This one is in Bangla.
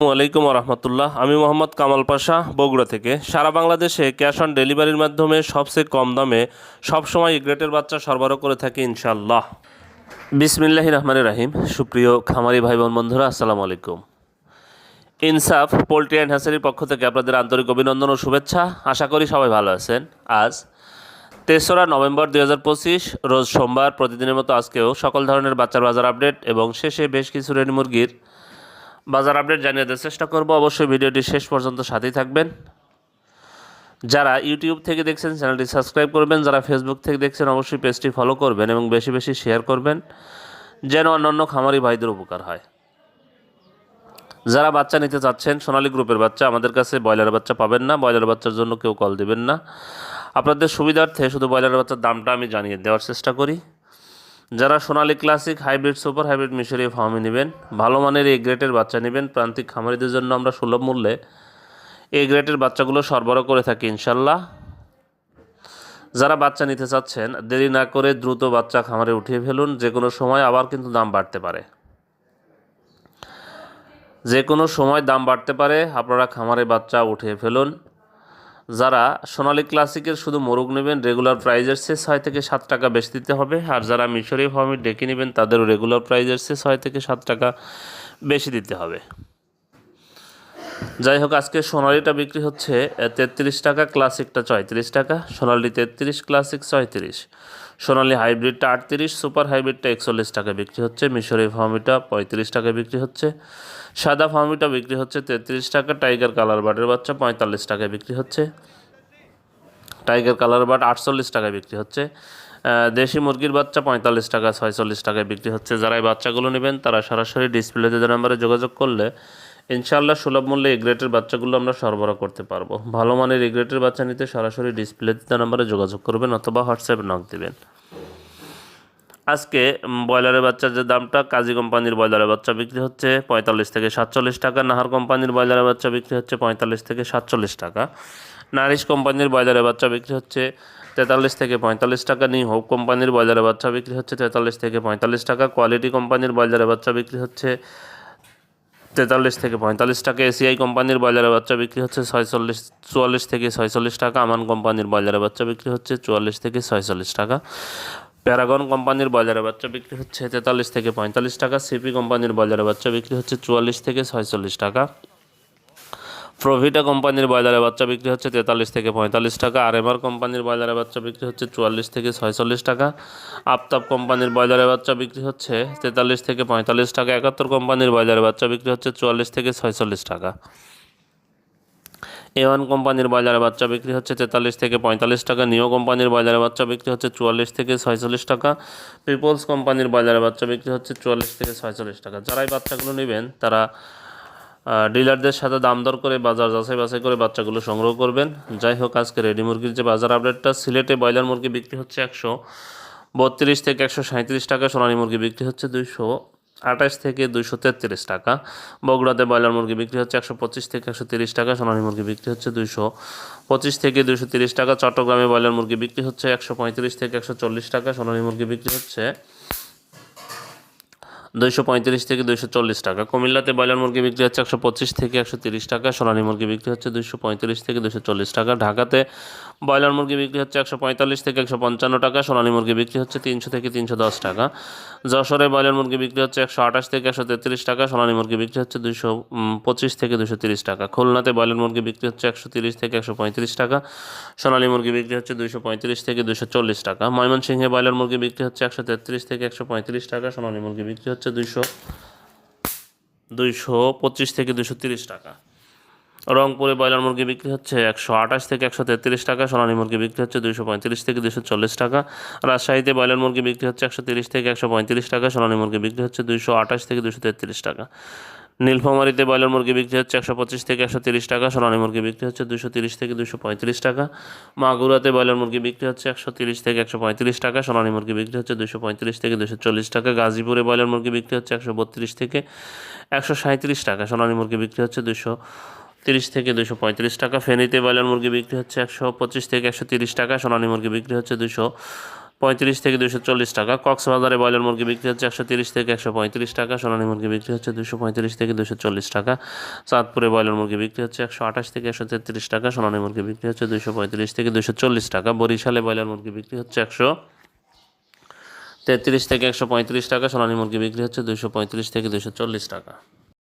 আলাইকুম রহমতুল্লাহ। আমি মোহাম্মদ কামাল পাশা, বগুড়া থেকে। সারা বাংলাদেশে ক্যাশ অন ডেলিভারির মাধ্যমে সবচেয়ে কম দামে সবসময় গ্রেটের বাচ্চা সরবরাহ করে থাকি ইনশাল্লাহ বিসমিল্লাহ রহমান রাহিম। সুপ্রিয় খামারি ভাই বোন বন্ধুরা, আসসালামু আলাইকুম। ইনসাফ, পোলট্রি অ্যান্ড হ্যাসারির পক্ষ থেকে আপনাদের আন্তরিক অভিনন্দন ও শুভেচ্ছা। আশা করি সবাই ভালো আছেন। আজ তেসরা নভেম্বর দুই হাজার পঁচিশ, রোজ সোমবার, প্রতিদিনের মতো আজকেও সকল ধরনের বাচ্চার বাজার আপডেট এবং শেষে বেশ কিছু রেডি মুরগির বাজার আপডেট জানিয়ে দেওয়ার চেষ্টা করব। অবশ্যই ভিডিওটি শেষ পর্যন্ত সাথেই থাকবেন। যারা ইউটিউব থেকে দেখছেন, চ্যানেলটি সাবস্ক্রাইব করবেন। যারা ফেসবুক থেকে দেখছেন, অবশ্যই পেজটি ফলো করবেন এবং বেশি বেশি শেয়ার করবেন, যেন অন্যান্য খামারি ভাইদের উপকার হয়। যারা বাচ্চা নিতে চাচ্ছেন, সোনালী গ্রুপের বাচ্চা, আমাদের কাছে ব্রয়লার বাচ্চা পাবেন না। ব্রয়লার বাচ্চার জন্য কেউ কল দিবেন না। আপনাদের সুবিধার্থে শুধু ব্রয়লার বাচ্চার দামটা আমি জানিয়ে দেওয়ার চেষ্টা করি। যারা Sonali classic, hybrid super, hybrid Mishri ফার্মে নেবেন, ভালো মানের এই গ্রেটের বাচ্চা নেবেন, প্রান্তিক খামারিদের জন্য আমরা সুলভ মূল্যে এই গ্রেটের বাচ্চাগুলো সরবরাহ করে থাকি, ইনশাল্লাহ। যারা বাচ্চা নিতে চাচ্ছেন, দেরি না করে দ্রুত বাচ্চা খামারে উঠিয়ে ফেলুন, যে কোনো সময় আবার কিন্তু দাম বাড়তে পারে। যে কোনো সময় দাম বাড়তে পারে, আপনারা খামারে বাচ্চা উঠিয়ে ফেলুন। যারা সোনালী ক্লাসিকের শুধু মোরগ নেবেন রেগুলার প্রাইজের সে ছয় থেকে সাত টাকা বেশি দিতে হবে। আর যারা মিশরি ফার্মে ডেকে নেবেন, তাদেরও রেগুলার প্রাইজের সে ছয় থেকে সাত টাকা বেশি দিতে হবে। যাই হোক, আজকে সোনালিটা বিক্রি হচ্ছে তেত্রিশ টাকা, ক্লাসিকটা ছয়ত্রিশ টাকা, সোনালি তেত্রিশ, ক্লাসিক ছয়ত্রিশ। সোনালি হাইব্রিডটা আটত্রিশ, সুপার হাইব্রিডটা একচল্লিশ টাকা বিক্রি হচ্ছে, মিশরি ফার্মিটা পঁয়ত্রিশ টাকা বিক্রি হচ্ছে, সাদা ফার্মিটা বিক্রি হচ্ছে তেত্রিশ টাকা, টাইগার কালার বাটের বাচ্চা পঁয়তাল্লিশ টাকায় বিক্রি হচ্ছে, টাইগার কালার বাট আটচল্লিশ টাকায় বিক্রি হচ্ছে দেশি মুরগির বাচ্চা পঁয়তাল্লিশ টাকা, ছয়চল্লিশ টাকায় বিক্রি হচ্ছে। যারা এই বাচ্চাগুলো নেবেন, তারা সরাসরি ডিসপ্লেতে নাম্বারে যোগাযোগ করলে ইনশাআল্লাহ সুলভ মূল্যে এগ্রেটের বাচ্চাগুলো আমরা সরবরাহ করতে পারব। ভালো মানের এগ্রেটের বাচ্চা নিতে সরাসরি ডিসপ্লেতে যে নাম্বারে যোগাযোগ করবেন অথবা হোয়াটসঅ্যাপে নক দেবেন। আজকে ব্রয়লারের বাচ্চার যে দামটা, কাজী কোম্পানির ব্রয়লারের বাচ্চা বিক্রি হচ্ছে পঁয়তাল্লিশ থেকে সাতচল্লিশ টাকা, নাহার কোম্পানির ব্রয়লারের বাচ্চা বিক্রি হচ্ছে পঁয়তাল্লিশ থেকে সাতচল্লিশ টাকা। নারিশ কোম্পানির ব্রয়লারের বাচ্চা বিক্রি হচ্ছে তেতাল্লিশ থেকে পঁয়তাল্লিশ টাকা, নিউ হোপ কোম্পানির ব্রয়লারের বাচ্চা বিক্রি হচ্ছে তেতাল্লিশ থেকে পঁয়তাল্লিশ টাকা, কোয়ালিটি কোম্পানির ব্রয়লারের বাচ্চা বিক্রি হচ্ছে তেতাল্লিশ থেকে পঁয়তাল্লিশ টাকা এসিআই কোম্পানির ব্রয়লারের বাচ্চা বিক্রি হচ্ছে ছয়চল্লিশ, চুয়াল্লিশ থেকে ছয়চল্লিশ টাকা। আমান কোম্পানির ব্রয়লারের বাচ্চা বিক্রি হচ্ছে চুয়াল্লিশ থেকে ছয়চল্লিশ টাকা। প্যারাগন কোম্পানির বাজারে বাচ্চা বিক্রি হচ্ছে তেতাল্লিশ থেকে পঁয়তাল্লিশ টাকা। সিপি কোম্পানির বাজারে বাচ্চা বিক্রি হচ্ছে চুয়াল্লিশ থেকে ছয়চল্লিশ টাকা। প্রভিটা কোম্পানির বাজারে বাচ্চা বিক্রি হচ্ছে তেতাল্লিশ থেকে পঁয়তাল্লিশ টাকা আর এমআর কোম্পানির বাজারে বাচ্চা বিক্রি হচ্ছে চুয়াল্লিশ থেকে ছয়চল্লিশ টাকা আফতাব কোম্পানির বাজারে বাচ্চা বিক্রি হচ্ছে তেতাল্লিশ থেকে পঁয়তাল্লিশ টাকা, একাত্তর কোম্পানির বাজারে বাচ্চা বিক্রি হচ্ছে চুয়াল্লিশ থেকে ছয়চল্লিশ টাকা। এ ওয়ান কোম্পানির বাজারে বাচ্চা বিক্রি হচ্ছে তেতাল্লিশ থেকে পঁয়তাল্লিশ টাকা নিও কোম্পানির বাজারে বাচ্চা বিক্রি হচ্ছে চুয়াল্লিশ থেকে ছয়চল্লিশ টাকা পিপলস কোম্পানির বাজারে বাচ্চা বিক্রি হচ্ছে চুয়াল্লিশ থেকে ছয়চল্লিশ টাকা। যারা এই বাচ্চাগুলো নেবেন, তারা ডিলারদের সাথে দাম দর করে বাজার যাচাই বাছাই করে বাচ্চাগুলো সংগ্রহ করবেন। যাই হোক আজকে রেডি মুরগির যে বাজার আপডেটটা, সিলেটে ব্রয়লার মুরগি বিক্রি হচ্ছে একশো বত্রিশ থেকে একশো সাঁত্রিশ টাকা, সোনালী মুরগি বিক্রি হচ্ছে দুইশো আঠাশ থেকে দুইশো তেত্রিশ টাকা। বগুড়াতে ব্রয়লার মুরগি বিক্রি হচ্ছে একশো পঁচিশ থেকে একশো তিরিশ টাকা, সোনালী মুরগি বিক্রি হচ্ছে দুইশো পঁচিশ থেকে দুইশো তিরিশ টাকা। চট্টগ্রামে ব্রয়লার মুরগি বিক্রি হচ্ছে একশো পঁয়ত্রিশ থেকে একশো চল্লিশ টাকা, সোনালী মুরগি বিক্রি হচ্ছে দুইশো পঁয়ত্রিশ থেকে দুইশো চল্লিশ টাকা কুমিল্লাতে ব্রয়লার মুরগি বিক্রি হচ্ছে একশো পঁচিশ থেকে একশো তিরিশ টাকা সোনালী মুরগি বিক্রি হচ্ছে দুইশো পঁয়ত্রিশ থেকে দুইশো চল্লিশ টাকা ঢাকাতে ব্রয়লার মুরগি বিক্রি হচ্ছে একশো পঁয়তাল্লিশ থেকে একশো পঞ্চান্ন টাকা সোনালী মুরগি বিক্রি হচ্ছে তিনশো থেকে তিনশো দশ টাকা যশোরে ব্রয়লার মুরগি বিক্রি হচ্ছে একশো আঠাশ থেকে একশো তেত্রিশ টাকা সোনালী মুরগি বিক্রি হচ্ছে দুইশো পঁচিশ থেকে দুশো তিরিশ টাকা খুলনাতে ব্রয়লার মুরগি বিক্রি হচ্ছে একশো তিরিশ থেকে একশো পঁয়ত্রিশ টাকা সোনালী মুরগি বিক্রি হচ্ছে দুইশো পঁয়ত্রিশ থেকে দুশো চল্লিশ টাকা ময়মনসিংহে ব্রয়লার মুরগি বিক্রি হচ্ছে একশো তেত্রিশ থেকে একশো পঁয়ত্রিশ টাকা সোনালী মুরগি বিক্রি হচ্ছে দুইশো দুইশো পঁচিশ থেকে দুশো তিরিশ টাকা। রংপুরে ব্রয়লার মুরগি বিক্রি হচ্ছে একশো আঠাশ থেকে একশো তেত্রিশ টাকা, সোনালি মুরগি বিক্রি হচ্ছে দুশো পঁয়ত্রিশ থেকে দুশো চল্লিশ টাকা। রাজশাহীতে ব্রয়লার মুরগি বিক্রি হচ্ছে একশো তিরিশ থেকে একশো পঁয়ত্রিশ টাকা, সোনালি মুরগি বিক্রি হচ্ছে দুশো আঠাশ থেকে দুশো তেত্রিশ টাকা। নীলফামারীতে ব্রয়লার মুরগি বিক্রি হচ্ছে একশো পঁচিশ থেকে একশো তিরিশ টাকা, সোনালী মুরগি বিক্রি হচ্ছে দুশো তিরিশ থেকে দুশো পঁয়ত্রিশ টাকা। মাগুরাতে ব্রয়লার মুরগি বিক্রি হচ্ছে একশো তিরিশ থেকে একশো পঁয়ত্রিশ টাকা, সোনালী মুরগি বিক্রি হচ্ছে দুশো পঁয়ত্রিশ থেকে দুশো চল্লিশ টাকা। গাজীপুরে ব্রয়লার মুরগি বিক্রি হচ্ছে একশো বত্রিশ থেকে একশো সাঁত্রিশ টাকা, সোনালী মুরগি বিক্রি হচ্ছে দুশো তিরিশ থেকে দুশো পঁয়ত্রিশ টাকা। ফেনীতে ব্রয়লার মুরগি বিক্রি হচ্ছে একশো পঁচিশ থেকে একশো তিরিশ টাকা, সোনালী মুরগি বিক্রি হচ্ছে দুশো পঁয়ত্রিশ থেকে দুশো চল্লিশ টাকা। কক্সবাজারে ব্রয়লার মুরগি বিক্রি হচ্ছে একশো তিরিশ থেকে একশো পঁয়ত্রিশ টাকা। সোনালী মুরগি বিক্রি হচ্ছে দুশো পঁয়ত্রিশ থেকে দুশো চল্লিশ টাকা। চাঁদপুরে ব্রয়লার মুরগি বিক্রি হচ্ছে একশো আঠাশ থেকে একশো তেত্রিশ টাকা। সোনালী মুরগি বিক্রি হচ্ছে দুশো পঁয়ত্রিশ থেকে দুশো চল্লিশ টাকা। বরিশালে ব্রয়লার মুরগি বিক্রি হচ্ছে একশো তেত্রিশ থেকে একশো পঁয়ত্রিশ টাকা। সোনালী মুরগি বিক্রি হচ্ছে দুশো পঁয়ত্রিশ থেকে দুশো চল্লিশ টাকা।